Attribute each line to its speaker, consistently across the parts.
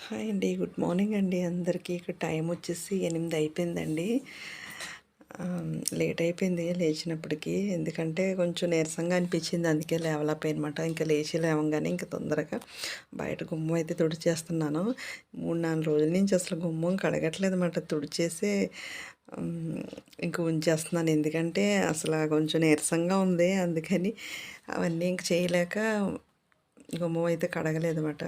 Speaker 1: Hi అండి. Good morning అండి. అందరికీ ఇక్కడ టైం వచ్చేసి ఎనిమిది అయిపోయిందండి. లేట్ అయిపోయింది లేచినప్పటికీ. ఎందుకంటే కొంచెం నీరసంగా అనిపించింది. అందుకే లేవలేపోయినమాట ఇంకా లేచి లేవగానే ఇంకా తొందరగా బయట గుమ్మం అయితే తుడిచేస్తున్నాను. మూడు నాలుగు రోజుల నుంచి అసలు గుమ్మం కడగట్లేదు అనమాట తుడిచేసి ఇంకా ఉంచేస్తున్నాను. ఎందుకంటే అసలు కొంచెం నీరసంగా ఉంది. అందుకని అవన్నీ ఇంక చేయలేక గుమ్మం అయితే కడగలేదు అనమాట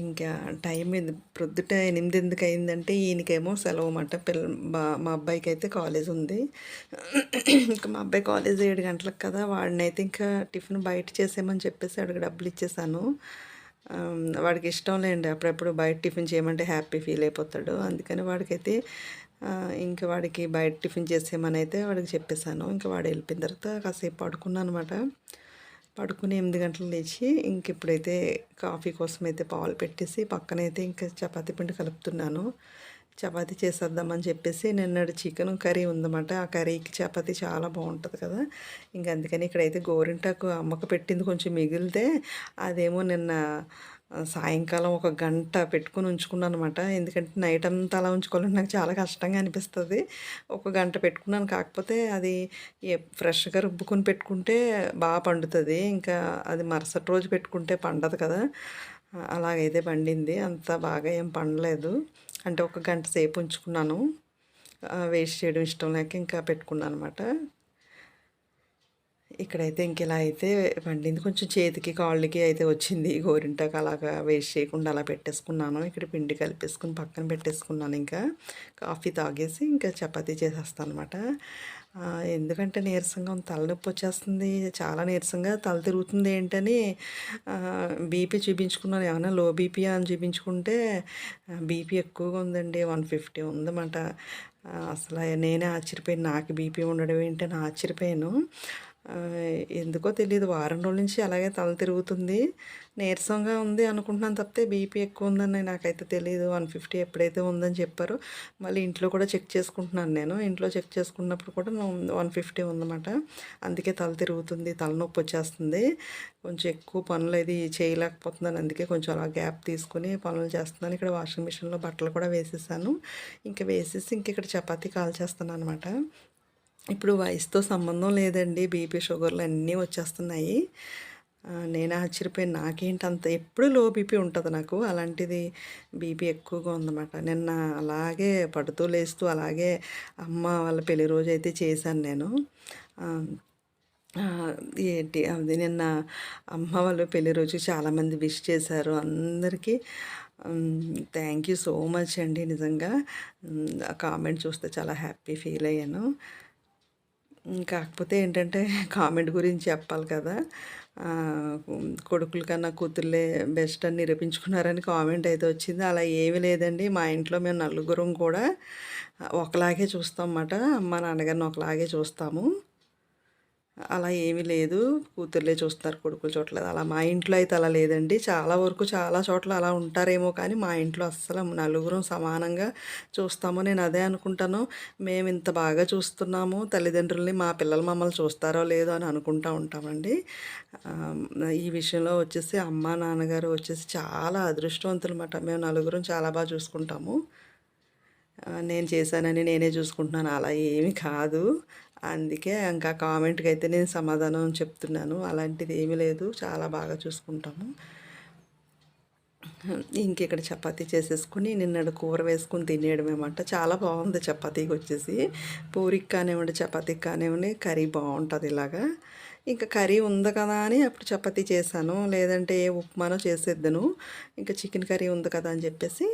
Speaker 1: ఇంకా టైం ఇది ప్రొద్దుట ఎనిమిది ఎందుకు అయిందంటే ఈయనకేమో సెలవు అన్నమాట పిల్ల మా మా అబ్బాయికి అయితే కాలేజ్ ఉంది. ఇంకా మా అబ్బాయి కాలేజ్ ఏడు గంటలకు కదా వాడినైతే ఇంకా టిఫిన్ బయట చేసేయమని చెప్పేసి అడిగి డబ్బులు ఇచ్చేసాను. వాడికి ఇష్టం లేండి. అప్పుడప్పుడు బయట టిఫిన్ చేయమంటే హ్యాపీ ఫీల్ అయిపోతాడు. అందుకని వాడికైతే ఇంకా వాడికి బయట టిఫిన్ చేసేయమని అయితే వాడికి చెప్పేశాను ఇంకా వాడు వెళ్ళిపోయిన తర్వాత కాసేపు పడుకున్నాను అనమాట పడుకుని ఎనిమిది గంటలు లేచి ఇంక ఇప్పుడైతే కాఫీ కోసం అయితే పాలు పెట్టేసి పక్కనైతే ఇంకా చపాతీ పిండి కలుపుతున్నాను. చపాతీ చేసేద్దామని చెప్పేసి నిన్నటి చికెన్ కర్రీ ఉందన్నమాట. ఆ కర్రీకి చపాతీ చాలా బాగుంటుంది కదా. ఇంక అందుకని ఇక్కడైతే గోరింటాకు అమ్మక పెట్టింది కొంచెం మిగిలితే అదేమో నిన్న సాయంకాలం ఒక గంట పెట్టుకుని ఉంచుకున్నాను అనమాట ఎందుకంటే నైట్ అంతా అలా ఉంచుకోవాలంటే నాకు చాలా కష్టంగా అనిపిస్తుంది. ఒక గంట పెట్టుకున్నాను. కాకపోతే అది ఫ్రెష్గా రుబ్బుకొని పెట్టుకుంటే బాగా పండుతుంది. ఇంకా అది మరుసటి రోజు పెట్టుకుంటే పండదు కదా. అలాగైతే పండింది. అంత బాగా ఏం పండలేదు. అంటే ఒక గంట సేపు ఉంచుకున్నాను. వేస్ట్ చేయడం ఇష్టం లేక ఇంకా పెట్టుకున్నాను అనమాట ఇక్కడైతే ఇంక ఇలా అయితే పండింది. కొంచెం చేతికి కాళ్ళకి అయితే వచ్చింది. గోరింటాకు అలాగా వేస్ట్ చేయకుండా అలా పెట్టేసుకున్నాను. ఇక్కడ పిండి కలిపేసుకుని పక్కన పెట్టేసుకున్నాను ఇంకా. కాఫీ తాగేసి ఇంకా చపాతీ చేసేస్తాను అనమాట ఎందుకంటే నీరసంగా తలనొప్పి వచ్చేస్తుంది. చాలా నీరసంగా తల తిరుగుతుంది ఏంటని బీపీ చూపించుకున్నాను ఏమైనా లో బీపీ అని చూపించుకుంటే బీపీ ఎక్కువగా ఉందండి. వన్ ఫిఫ్టీ ఉందన్నమాట. అసలు నేనే ఆశ్చర్యపోయాను. నాకు బీపీ ఉండడం ఏంటని ఆశ్చర్యపోయాను. ఎందుకో తెలియదు వారం రోజుల నుంచి అలాగే తల తిరుగుతుంది. నీరసంగా ఉంది అనుకుంటున్నాను తప్పితే బీపీ ఎక్కువ ఉందని నాకైతే తెలియదు వన్ ఫిఫ్టీ ఎప్పుడైతే ఉందని చెప్పారో మళ్ళీ ఇంట్లో కూడా చెక్ చేసుకుంటున్నాను నేను. ఇంట్లో చెక్ చేసుకున్నప్పుడు కూడా వన్ ఫిఫ్టీ ఉందన్నమాట. అందుకే తల తిరుగుతుంది తలనొప్పి వచ్చేస్తుంది. కొంచెం ఎక్కువ పనులు అది చేయలేకపోతున్నాను. అందుకే కొంచెం అలా గ్యాప్ తీసుకుని పనులు చేస్తున్నాను. ఇక్కడ వాషింగ్ మిషన్లో బట్టలు కూడా వేసేసాను. ఇంకా వేసేసి ఇంక ఇక్కడ చపాతీ కాల్చేస్తాను అనమాట ఇప్పుడు వయసుతో సంబంధం లేదండి. బీపీ షుగర్లు అన్నీ వచ్చేస్తున్నాయి. నేను ఆశ్చర్యపోయాను. నాకేంటి అంత ఎప్పుడు లో బీపీ ఉంటుంది నాకు. అలాంటిది బీపీ ఎక్కువగా ఉందన్నమాట. నిన్న అలాగే పడుతూ లేస్తూ అలాగే అమ్మ వాళ్ళ పెళ్ళి రోజు అయితే చేశాను నేను. ఏంటి అది నిన్న అమ్మ వాళ్ళు పెళ్ళి రోజు చాలామంది విష్ చేశారు. అందరికీ థ్యాంక్ యూ సో మచ్ అండి నిజంగా. ఆ కామెంట్ చూస్తే చాలా హ్యాపీ ఫీల్ అయ్యాను. కాకపోతే ఏంటంటే కామెంట్ గురించి చెప్పాలి కదా. కొడుకుల కన్నా కూతుర్లే బెస్ట్ అని నిరూపించుకున్నారని కామెంట్ అయితే వచ్చింది. అలా ఏమీ లేదండి. మా ఇంట్లో మేము నలుగురం కూడా ఒకలాగే చూస్తాం అన్నమాట. అమ్మ నాన్నగారిని ఒకలాగే చూస్తాము. అలా ఏమీ లేదు. కూతుర్లే చూస్తారు కొడుకులు చూడలేదు అలా మా ఇంట్లో అయితే అలా లేదండి. చాలా వరకు చాలా చోట్ల అలా ఉంటారేమో కానీ మా ఇంట్లో అస్సలు నలుగురం సమానంగా చూస్తాము. నేను అదే అనుకుంటాను. మేము ఇంత బాగా చూస్తున్నాము. తల్లిదండ్రుల్ని మా పిల్లలు మమ్మల్ని చూస్తారో లేదో అని అనుకుంటా ఉంటామండి. ఈ విషయంలో వచ్చేసి అమ్మ నాన్నగారు వచ్చేసి చాలా అదృష్టవంతులు అన్నమాట. మేము నలుగురం చాలా బాగా చూసుకుంటాము. నేను చేశానని నేనే చూసుకుంటున్నాను. అలా ఏమీ కాదు. అందుకే ఇంకా కామెంట్కి అయితే నేను సమాధానం చెప్తున్నాను. అలాంటిది ఏమీ లేదు. చాలా బాగా చూసుకుంటాము. ఇంక ఇక్కడ చపాతీ చేసేసుకుని నిన్నడు కూర వేసుకుని తినేయడమేమంట. చాలా బాగుంది చపాతీకి వచ్చేసి పూరికి కానివ్వండి చపాతీకి కానివ్వండి కర్రీ బాగుంటుంది ఇలాగా. ఇంకా కర్రీ ఉంది కదా అని అప్పుడు చపాతీ చేశాను. లేదంటే ఏ ఉప్మానో చేసేద్దను. ఇంకా చికెన్ కర్రీ ఉంది కదా అని చెప్పేసి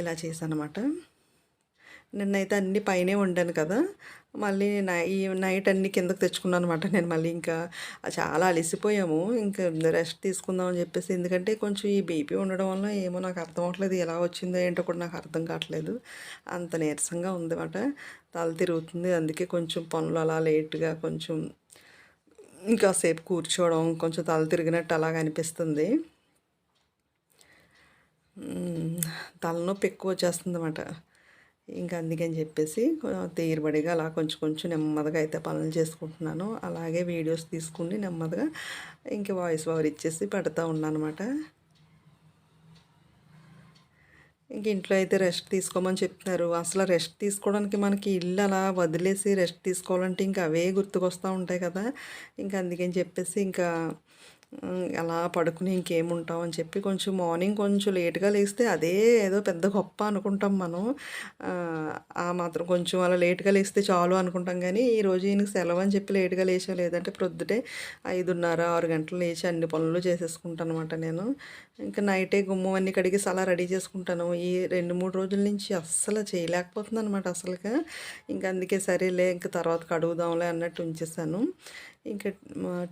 Speaker 1: ఇలా చేశాను అనమాట నిన్నైతే అన్ని పైనే వండాను కదా. మళ్ళీ నై ఈ నైట్ అన్ని కిందకు తెచ్చుకున్నాను అనమాట నేను మళ్ళీ ఇంకా చాలా అలసిపోయాము. ఇంకా రెస్ట్ తీసుకుందాం అని చెప్పేసి. ఎందుకంటే కొంచెం ఈ బీపీ ఉండడం వల్ల ఏమో నాకు అర్థం అవ్వట్లేదు ఎలా వచ్చిందో ఏంటో కూడా నాకు అర్థం కావట్లేదు. అంత నీరసంగా ఉందన్నమాట. తల తిరుగుతుంది. అందుకే కొంచెం పనులు అలా లేట్గా కొంచెం ఇంకా సేపు కూర్చోవడం కొంచెం తల తిరిగినట్టు అలాగ అనిపిస్తుంది. తలనొప్పి ఎక్కువ వచ్చేస్తుంది అన్నమాట. ఇంకా అందుకని చెప్పేసి తీరుబడిగా అలా కొంచెం కొంచెం నెమ్మదిగా అయితే పనులు చేసుకుంటున్నాను. అలాగే వీడియోస్ తీసుకుని నెమ్మదిగా ఇంక వాయిస్ ఓవర్ ఇచ్చేసి పెడతా ఉన్నాను అనమాట ఇంక ఇంట్లో అయితే రెస్ట్ తీసుకోమని చెప్తున్నారు. అసలు రెస్ట్ తీసుకోవడానికి మనకి ఇల్లు అలా వదిలేసి రెస్ట్ తీసుకోవాలంటే ఇంకా అవే గుర్తుకొస్తూ ఉంటాయి కదా. ఇంకా అందుకని చెప్పేసి ఇంకా అలా పడుకుని ఇంకేముంటాం అని చెప్పి కొంచెం మార్నింగ్ కొంచెం లేట్గా లేస్తే అదే ఏదో పెద్ద గొప్ప అనుకుంటాం మనం. ఆ, మాత్రం కొంచెం అలా లేట్గా లేస్తే చాలు అనుకుంటాం కానీ ఈ రోజు ఈయనకి సెలవు అని చెప్పి లేట్గా లేచా. లేదంటే ప్రొద్దుటే ఐదున్నర ఆరు గంటలు లేచి అన్ని పనులు చేసేసుకుంటాను అనమాట నేను. ఇంకా నైటే గుమ్మం అన్ని కడిగేసి అలా రెడీ చేసుకుంటాను. ఈ రెండు మూడు రోజుల నుంచి అస్సలు చేయలేకపోతుంది అనమాట అసలుగా ఇంకా అందుకే సరేలే ఇంకా తర్వాత కడుగుదాంలే అన్నట్టు ఉంచేసాను. ఇంకా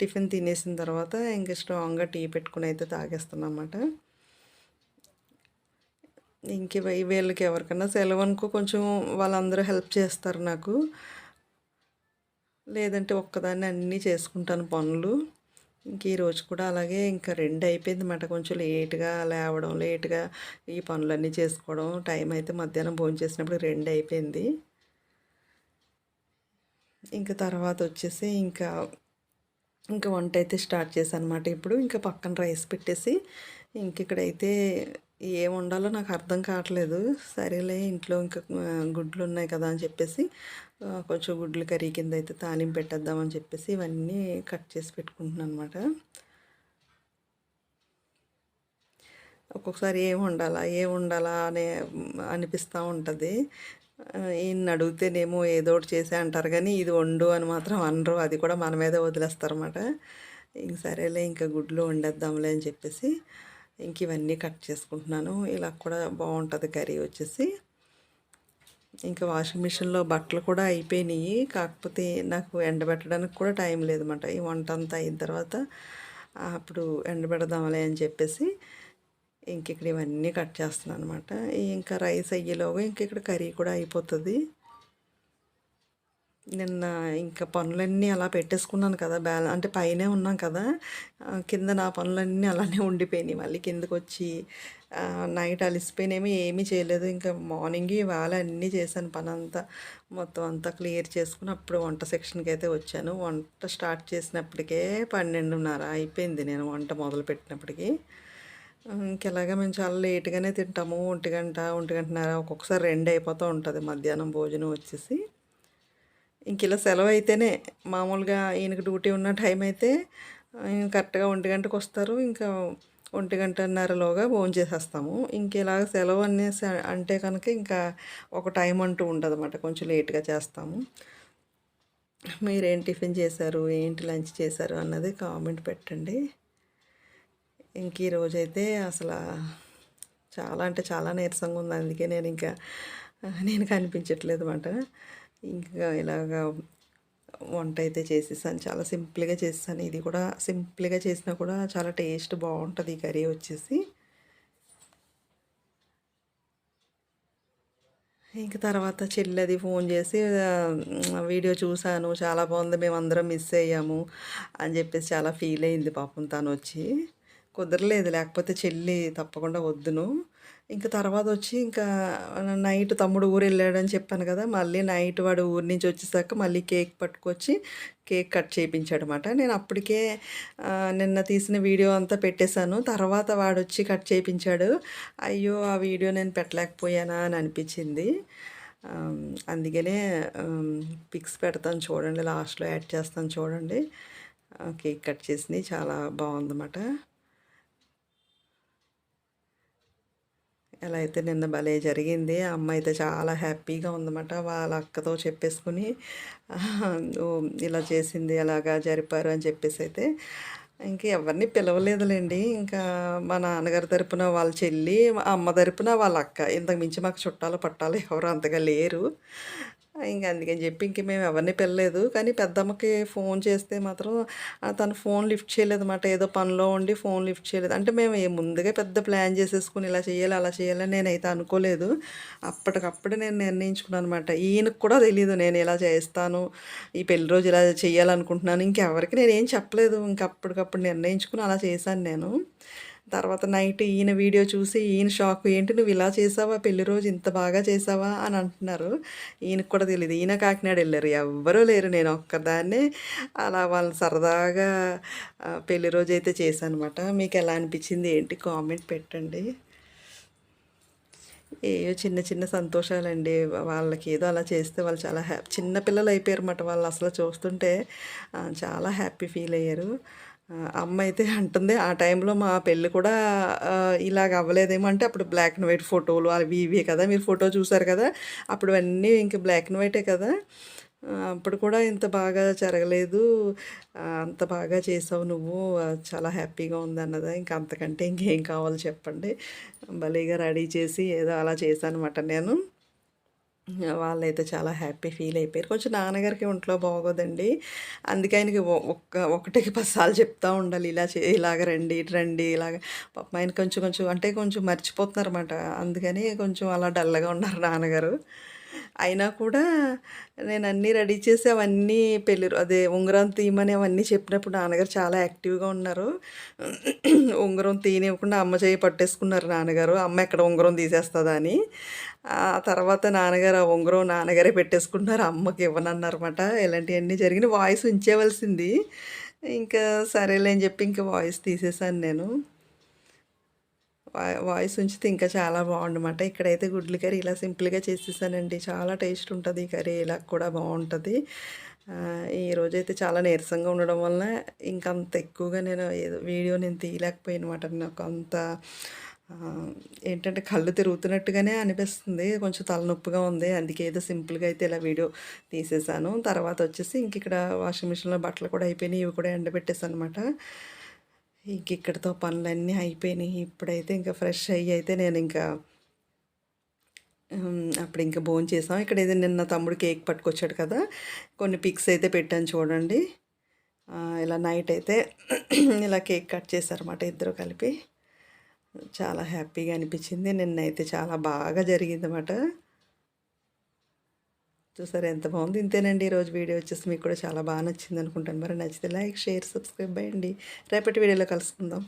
Speaker 1: టిఫిన్ తినేసిన తర్వాత ఇంకా స్ట్రాంగ్గా టీ పెట్టుకుని అయితే తాగేస్తాను అనమాట ఇంక వీళ్ళకి ఎవరికైనా సెలవు అనుకో కొంచెం వాళ్ళందరూ హెల్ప్ చేస్తారు నాకు. లేదంటే ఒక్కదాన్ని అన్నీ చేసుకుంటాను పనులు. ఇంక ఈరోజు కూడా అలాగే ఇంకా రెండు అయిపోయింది అన్నమాట కొంచెం లేట్గా లేవడం లేట్గా ఈ పనులన్నీ చేసుకోవడం. టైం అయితే మధ్యాహ్నం భోజనం చేసినప్పుడు రెండు అయిపోయింది. ఇంకా తర్వాత వచ్చేసి ఇంకా ఇంకా వంట అయితే స్టార్ట్ చేశాను అనమాట ఇప్పుడు. ఇంకా పక్కన రైస్ పెట్టేసి ఇంక ఇక్కడైతే ఏం వండాలో నాకు అర్థం కావట్లేదు. సరేలే ఇంట్లో ఇంకా గుడ్లు ఉన్నాయి కదా అని చెప్పేసి కొంచెం గుడ్లు కర్రీ కింద అయితే తాలింపు పెట్టేద్దామని చెప్పేసి ఇవన్నీ కట్ చేసి పెట్టుకుంటున్నాను అనమాట ఒక్కొక్కసారి ఏం వండాలా ఏం వండాలా అనే అనిపిస్తూ ఉంటుంది. ఈయన అడిగితేనేమో ఏదో ఒకటి చేసే అంటారు కానీ ఇది వండు అని మాత్రం అనరు. అది కూడా మన మీదే వదిలేస్తారన్నమాట. ఇంక సరేలే ఇంకా గుడ్లు వండేద్దాంలే అని చెప్పేసి ఇంక ఇవన్నీ కట్ చేసుకుంటున్నాను. ఇలా కూడా బాగుంటుంది కర్రీ వచ్చేసి. ఇంకా వాషింగ్ మిషన్లో బట్టలు కూడా అయిపోయినాయి. కాకపోతే నాకు ఎండబెట్టడానికి కూడా టైం లేదన్నమాట. ఈ వంట అంతా అయిన తర్వాత అప్పుడు ఎండబెడదాంలే అని చెప్పేసి ఇంక ఇక్కడ ఇవన్నీ కట్ చేస్తున్నాను అనమాట ఇంకా రైస్ అయ్యేలోగా ఇంక ఇక్కడ కర్రీ కూడా అయిపోతుంది. నిన్న ఇంకా పనులన్నీ అలా పెట్టేసుకున్నాను కదా బ్యాల అంటే పైనే ఉన్నాం కదా కింద నా పనులన్నీ అలానే ఉండిపోయినాయి. మళ్ళీ కిందకు వచ్చి నైట్ అలసిపోయినేమో ఏమీ చేయలేదు. ఇంకా మార్నింగ్ ఇవాళ అన్నీ చేశాను. పని అంతా మొత్తం అంతా క్లియర్ చేసుకుని అప్పుడు వంట సెక్షన్కి అయితే వచ్చాను. వంట స్టార్ట్ చేసినప్పటికే పన్నెండున్నర అయిపోయింది నేను వంట మొదలు పెట్టినప్పటికీ ఇంకెలాగా మేము చాలా లేట్గానే తింటాము. ఒంటి గంట ఒంటి గంటన్నర ఒక్కొక్కసారి రెండు అయిపోతూ ఉంటుంది మధ్యాహ్నం భోజనం వచ్చేసి. ఇంక ఇలా సెలవు అయితేనే మామూలుగా ఈయనకి డ్యూటీ ఉన్న టైం అయితే కరెక్ట్గా ఒంటి గంటకు వస్తారు. ఇంకా ఒంటి గంటన్నరలోగా భోజనం చేసేస్తాము. ఇంక ఇలాగ సెలవు అనేసి అంటే కనుక ఇంకా ఒక టైం అంటూ ఉండదు అన్నమాట కొంచెం లేట్గా చేస్తాము. మీరేం టిఫిన్ చేశారు? ఏంటి లంచ్ చేశారు? అన్నది కామెంట్ పెట్టండి. ఇంక ఈ రోజైతే అసలు చాలా అంటే చాలా నీరసంగా ఉంది. అందుకే నేను ఇంకా నేను కనిపించట్లేదు అనమాట ఇంకా ఇలాగా వంట అయితే చేసేసాను. చాలా సింపుల్గా చేసాను ఇది కూడా సింపుల్గా చేసినా కూడా చాలా టేస్ట్ బాగుంటుంది ఈ కర్రీ వచ్చేసి. ఇంక తర్వాత చెల్లది ఫోన్ చేసి వీడియో చూశాను. చాలా బాగుంది. మేమందరం మిస్ అయ్యాము అని చెప్పేసి చాలా ఫీల్ అయింది పాపం తను వచ్చి కుదరలేదు. లేకపోతే చెల్లి తప్పకుండా వద్దును. ఇంకా తర్వాత వచ్చి ఇంకా నైట్ తమ్ముడు ఊరు వెళ్ళాడని చెప్పాను కదా మళ్ళీ నైట్ వాడు ఊరి నుంచి వచ్చేసాక మళ్ళీ కేక్ పట్టుకొచ్చి కేక్ కట్ చేయించాడు అనమాట నేను అప్పటికే నిన్న తీసిన వీడియో అంతా పెట్టేశాను. తర్వాత వాడు వచ్చి కట్ చేయించాడు అయ్యో ఆ వీడియో నేను పెట్టలేకపోయానా అని అనిపించింది. అందుకనే పిక్స్ పెడతాను చూడండి లాస్ట్లో యాడ్ చేస్తాను చూడండి. కేక్ కట్ చేసింది చాలా బాగుందన్నమాట. ఎలా అయితే నిన్న భలే జరిగింది ఆ అమ్మ అయితే చాలా హ్యాపీగా ఉందన్నమాట. వాళ్ళ అక్కతో చెప్పేసుకుని ఓ ఇలా చేసింది అలాగా జరిపారు అని చెప్పేసి అయితే ఇంక ఎవరిని పిలవలేదులేండి. ఇంకా మా నాన్నగారి తరపున వాళ్ళ చెల్లి అమ్మ తరపున వాళ్ళ అక్క. ఇంతకు మించి మాకు చుట్టాలు పట్టాలు ఎవరు అంతగా లేరు. ఇంక అందుకని చెప్పి ఇంక మేము ఎవరిని పిల్లలేదు కానీ పెద్దమ్మకి ఫోన్ చేస్తే మాత్రం తను ఫోన్ లిఫ్ట్ చేయలేదు అన్నమాట ఏదో పనిలో ఉండి ఫోన్ లిఫ్ట్ చేయలేదు. అంటే మేము ముందుగా పెద్ద ప్లాన్ చేసేసుకుని ఇలా చేయాలి అలా చేయాలని నేనైతే అనుకోలేదు. అప్పటికప్పుడు నేను నిర్ణయించుకున్నాను అనమాట ఈయనకు కూడా తెలియదు నేను ఇలా చేస్తాను ఈ పెళ్ళి రోజు ఇలా చేయాలనుకుంటున్నాను. ఇంకెవరికి నేను ఏం చెప్పలేదు. ఇంక అప్పటికప్పుడు నిర్ణయించుకుని అలా చేశాను నేను. తర్వాత నైట్ ఈయన వీడియో చూసి ఈయన షాక్ ఏంటి నువ్వు ఇలా చేసావా? పెళ్ళి రోజు ఇంత బాగా చేసావా? అని అంటున్నారు. ఈయనకు కూడా తెలియదు ఈయన కాకినాడ వెళ్ళారు. ఎవ్వరూ లేరు. నేను ఒక్కదాన్నే అలా వాళ్ళని సరదాగా పెళ్ళి రోజు అయితే చేశాను అనమాట మీకు ఎలా అనిపించింది? ఏంటి? కామెంట్ పెట్టండి. ఏయో చిన్న చిన్న సంతోషాలండి. వాళ్ళకి ఏదో అలా చేస్తే వాళ్ళు చాలా హ్యాపీ చిన్న పిల్లలు అయిపోయారు అన్నమాట వాళ్ళు అసలు చూస్తుంటే. చాలా హ్యాపీ ఫీల్ అయ్యారు. అమ్మ అయితే అంటుంది ఆ టైంలో మా పెళ్ళి కూడా ఇలాగ అవ్వలేదేమో అంటే అప్పుడు బ్లాక్ అండ్ వైట్ ఫోటోలు అవి ఇవి కదా మీరు ఫోటో చూసారు కదా అప్పుడు అన్నీ ఇంక బ్లాక్ అండ్ వైటే కదా. అప్పుడు కూడా ఇంత బాగా జరగలేదు అంత బాగా చేసావు నువ్వు చాలా హ్యాపీగా ఉందన్నదా ఇంకా అంతకంటే ఇంకేం కావాలో చెప్పండి. భలేగా రెడీ చేసి ఏదో అలా చేశాను అనమాట నేను. వాళ్ళైతే చాలా హ్యాపీ ఫీల్ అయిపోయారు. కొంచెం నాన్నగారికి ఒంట్లో బాగోదండి. అందుకే ఆయనకి ఒ- ఒక్క ఒకటికి పదిసార్లు చెప్తా ఉండాలి. ఇలా చే ఇలాగ రండి ఇటు రండి ఇలాగ. పాపం ఆయన కొంచెం కొంచెం అంటే కొంచెం మర్చిపోతున్నారు అనమాట అందుకని కొంచెం అలా డల్గా ఉన్నారు నాన్నగారు. అయినా కూడా నేను అన్నీ రెడీ చేసి అవన్నీ పెళ్ళి అదే ఉంగరం తీయమని అవన్నీ చెప్పినప్పుడు నాన్నగారు చాలా యాక్టివ్గా ఉన్నారు. ఉంగరం తీయనివ్వకుండా అమ్మ చేయి పట్టేసుకున్నారు నాన్నగారు. అమ్మ ఎక్కడ ఉంగరం తీసేస్తుందా అని. తర్వాత నాన్నగారు ఆ ఉంగరం నాన్నగారే పెట్టేసుకుంటున్నారు. అమ్మకి ఇవ్వనన్నారన్నమాట. ఇలాంటివన్నీ జరిగిన వాయిస్ ఉంచేవలసింది. ఇంకా సరేలే అని చెప్పి ఇంకా వాయిస్ తీసేసాను నేను. వాయిస్ ఉంచితే ఇంకా చాలా బాగుండమాట. ఇక్కడైతే గుడ్లు కర్రీ ఇలా సింపుల్గా చేసేసానండి. చాలా టేస్ట్ ఉంటుంది ఈ కర్రీ. ఇలా కూడా బాగుంటుంది. ఈరోజైతే చాలా నీరసంగా ఉండడం వల్ల ఇంకంత అంత ఎక్కువగా నేను ఏదో వీడియో నేను తీయలేకపోయాను అన్నమాట నాకు అంత ఏంటంటే కళ్ళు తిరుగుతున్నట్టుగానే అనిపిస్తుంది. కొంచెం తలనొప్పిగా ఉంది. అందుకే ఏదో సింపుల్గా అయితే ఇలా వీడియో తీసేసాను. తర్వాత వచ్చేసి ఇంక ఇక్కడ వాషింగ్ మిషన్లో బట్టలు కూడా అయిపోయినాయి. ఇవి కూడా ఎండబెట్టేసాను అనమాట ఇంక ఇక్కడితో పనులన్నీ అయిపోయినాయి. ఇప్పుడైతే ఇంకా ఫ్రెష్ అయ్యి అయితే నేను ఇంకా అప్పుడు ఇంకా భోజనం చేసాం. ఇక్కడ ఏదో నిన్న తమ్ముడు కేక్ పట్టుకొచ్చాడు కదా. కొన్ని పిక్స్ అయితే పెట్టాను చూడండి. ఇలా నైట్ అయితే ఇలా కేక్ కట్ చేశారన్నమాట ఇద్దరు కలిపి. చాలా హ్యాపీగా అనిపించింది. నిన్నైతే చాలా బాగా జరిగింది అన్నమాట చూసారు ఎంత బాగుంది. ఇంతేనండి. ఈరోజు వీడియో వచ్చేసి మీకు కూడా చాలా బాగా నచ్చింది అనుకుంటాను మరి నచ్చితే లైక్ షేర్ సబ్స్క్రైబ్ అయ్యండి రేపటి వీడియోలో కలుసుకుందాం.